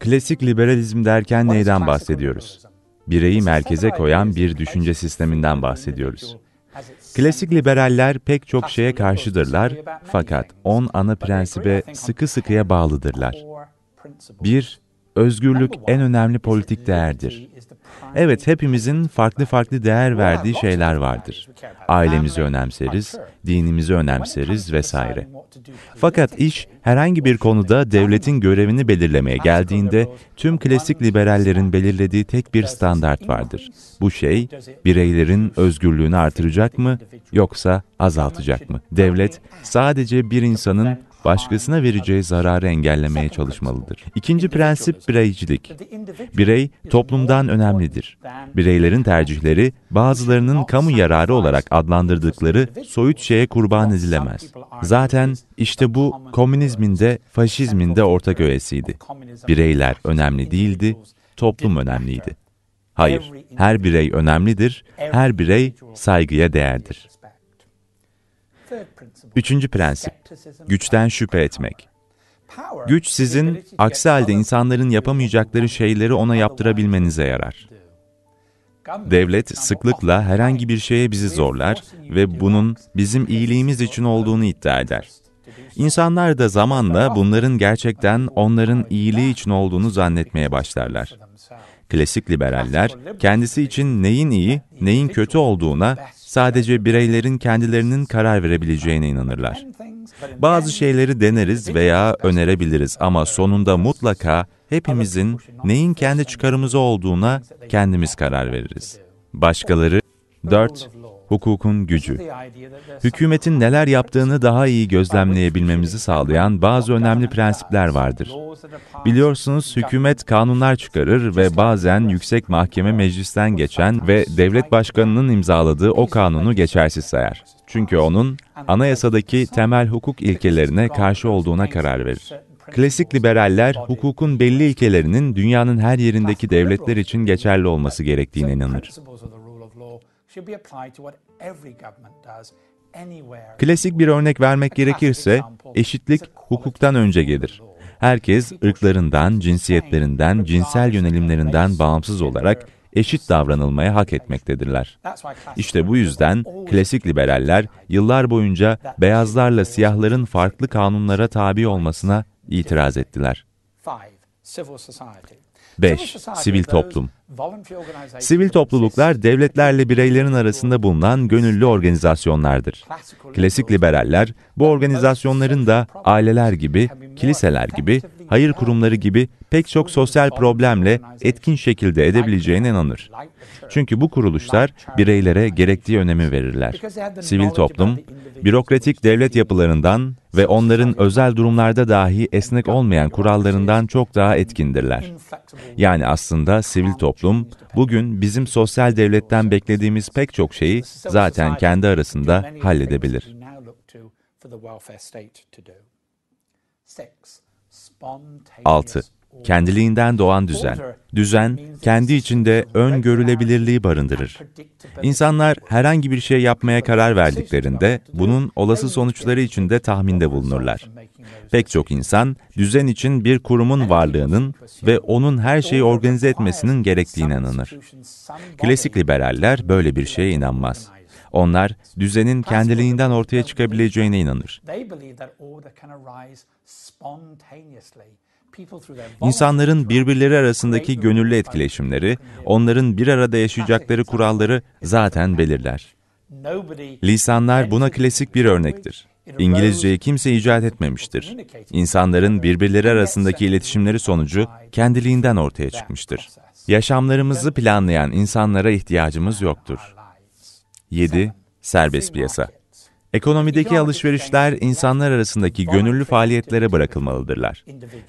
Klasik liberalizm derken neyden bahsediyoruz? Bireyi merkeze koyan bir düşünce sisteminden bahsediyoruz. Klasik liberaller pek çok şeye karşıdırlar fakat 10 ana prensibe sıkı sıkıya bağlıdırlar. 1. Özgürlük en önemli politik değerdir. Evet, hepimizin farklı farklı değer verdiği şeyler vardır. Ailemizi önemseriz, dinimizi önemseriz vesaire. Fakat iş herhangi bir konuda devletin görevini belirlemeye geldiğinde tüm klasik liberallerin belirlediği tek bir standart vardır. Bu şey bireylerin özgürlüğünü artıracak mı yoksa azaltacak mı? Devlet sadece bir insanın başkasına vereceği zararı engellemeye çalışmalıdır. İkinci prensip bireycilik. Birey toplumdan önemlidir. Bireylerin tercihleri bazılarının kamu yararı olarak adlandırdıkları soyut şeye kurban edilemez. Zaten işte bu komünizmin de faşizmin de ortak öğesiydi. Bireyler önemli değildi, toplum önemliydi. Hayır, her birey önemlidir, her birey saygıya değerdir. Üçüncü prensip, güçten şüphe etmek. Güç sizin, aksi halde insanların yapamayacakları şeyleri ona yaptırabilmenize yarar. Devlet sıklıkla herhangi bir şeye bizi zorlar ve bunun bizim iyiliğimiz için olduğunu iddia eder. İnsanlar da zamanla bunların gerçekten onların iyiliği için olduğunu zannetmeye başlarlar. Klasik liberaller kendisi için neyin iyi, neyin kötü olduğuna sadece bireylerin kendilerinin karar verebileceğine inanırlar. Bazı şeyleri deneriz veya önerebiliriz ama sonunda mutlaka hepimizin neyin kendi çıkarımızı olduğuna kendimiz karar veririz. Başkaları 4. Hukukun gücü. Hükümetin neler yaptığını daha iyi gözlemleyebilmemizi sağlayan bazı önemli prensipler vardır. Biliyorsunuz hükümet kanunlar çıkarır ve bazen yüksek mahkeme meclisten geçen ve devlet başkanının imzaladığı o kanunu geçersiz sayar. Çünkü onun anayasadaki temel hukuk ilkelerine karşı olduğuna karar verir. Klasik liberaller, hukukun belli ilkelerinin dünyanın her yerindeki devletler için geçerli olması gerektiğine inanır. Klasik bir örnek vermek gerekirse, eşitlik hukuktan önce gelir. Herkes ırklarından, cinsiyetlerinden, cinsel yönelimlerinden bağımsız olarak eşit davranılmaya hak etmektedirler. İşte bu yüzden klasik liberaller yıllar boyunca beyazlarla siyahların farklı kanunlara tabi olmasına itiraz ettiler. 5. Sivil toplum Sivil topluluklar devletlerle bireylerin arasında bulunan gönüllü organizasyonlardır. Klasik liberaller bu organizasyonların da aileler gibi, kiliseler gibi, hayır kurumları gibi pek çok sosyal problemle etkin şekilde edebileceğine inanır. Çünkü bu kuruluşlar bireylere gerektiği önemi verirler. Sivil toplum, bürokratik devlet yapılarından ve onların özel durumlarda dahi esnek olmayan kurallarından çok daha etkindirler. Yani aslında sivil toplum, bugün bizim sosyal devletten beklediğimiz pek çok şeyi zaten kendi arasında halledebilir. 6. Kendiliğinden doğan düzen. Düzen, kendi içinde öngörülebilirliği barındırır. İnsanlar herhangi bir şey yapmaya karar verdiklerinde, bunun olası sonuçları için de tahminde bulunurlar. Pek çok insan, düzen için bir kurumun varlığının ve onun her şeyi organize etmesinin gerektiğine inanır. Klasik liberaller böyle bir şeye inanmaz. Onlar, düzenin kendiliğinden ortaya çıkabileceğine inanır. İnsanların birbirleri arasındaki gönüllü etkileşimleri, onların bir arada yaşayacakları kuralları zaten belirler. Lisanlar buna klasik bir örnektir. İngilizceyi kimse icat etmemiştir. İnsanların birbirleri arasındaki iletişimleri sonucu kendiliğinden ortaya çıkmıştır. Yaşamlarımızı planlayan insanlara ihtiyacımız yoktur. 7. Serbest piyasa. Ekonomideki alışverişler insanlar arasındaki gönüllü faaliyetlere bırakılmalıdırlar.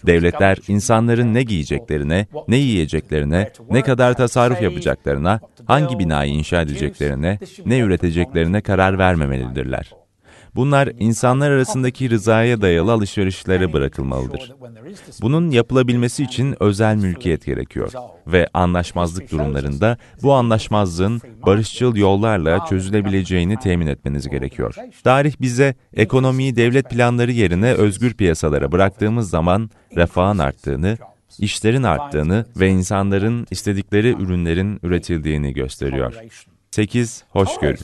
Devletler insanların ne giyeceklerine, ne yiyeceklerine, ne kadar tasarruf yapacaklarına, hangi binayı inşa edeceklerine, ne üreteceklerine karar vermemelidirler. Bunlar insanlar arasındaki rızaya dayalı alışverişlere bırakılmalıdır. Bunun yapılabilmesi için özel mülkiyet gerekiyor ve anlaşmazlık durumlarında bu anlaşmazlığın barışçıl yollarla çözülebileceğini temin etmeniz gerekiyor. Tarih bize ekonomiyi devlet planları yerine özgür piyasalara bıraktığımız zaman refahın arttığını, işlerin arttığını ve insanların istedikleri ürünlerin üretildiğini gösteriyor. 8. Hoşgörü.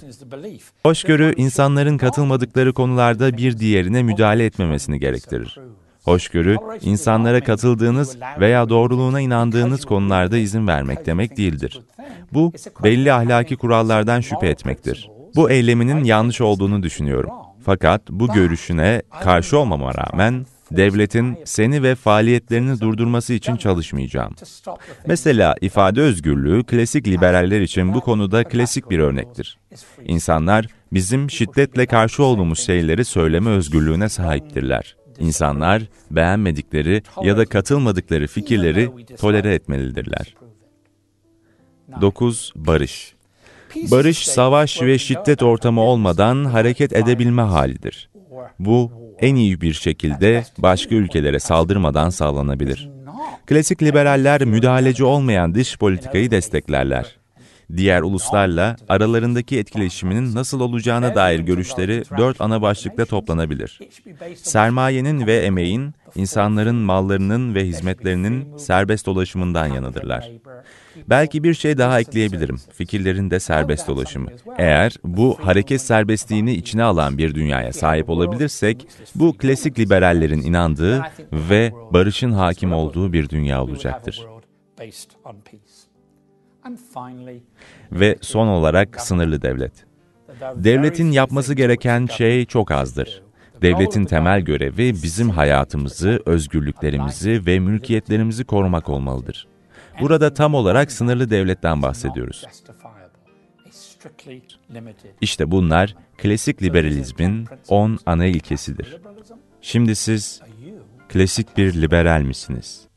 Hoşgörü, insanların katılmadıkları konularda bir diğerine müdahale etmemesini gerektirir. Hoşgörü, insanlara katıldığınız veya doğruluğuna inandığınız konularda izin vermek demek değildir. Bu, belli ahlaki kurallardan şüphe etmektir. Bu eyleminin yanlış olduğunu düşünüyorum. Fakat bu görüşüne karşı olmama rağmen, devletin seni ve faaliyetlerini durdurması için çalışmayacağım. Mesela ifade özgürlüğü klasik liberaller için bu konuda klasik bir örnektir. İnsanlar bizim şiddetle karşı olduğumuz şeyleri söyleme özgürlüğüne sahiptirler. İnsanlar beğenmedikleri ya da katılmadıkları fikirleri tolere etmelidirler. 9. Barış Barış, savaş ve şiddet ortamı olmadan hareket edebilme halidir. Bu, en iyi bir şekilde başka ülkelere saldırmadan sağlanabilir. Klasik liberaller müdahaleci olmayan dış politikayı desteklerler. Diğer uluslarla aralarındaki etkileşiminin nasıl olacağına dair görüşleri dört ana başlıkta toplanabilir. Sermayenin ve emeğin, insanların mallarının ve hizmetlerinin serbest dolaşımından yanıdırlar. Belki bir şey daha ekleyebilirim. Fikirlerin de serbest dolaşımı. Eğer bu hareket serbestliğini içine alan bir dünyaya sahip olabilirsek, bu klasik liberallerin inandığı ve barışın hakim olduğu bir dünya olacaktır. Ve son olarak sınırlı devlet. Devletin yapması gereken şey çok azdır. Devletin temel görevi bizim hayatımızı, özgürlüklerimizi ve mülkiyetlerimizi korumak olmalıdır. Burada tam olarak sınırlı devletten bahsediyoruz. İşte bunlar klasik liberalizmin 10 ana ilkesidir. Şimdi siz klasik bir liberal misiniz?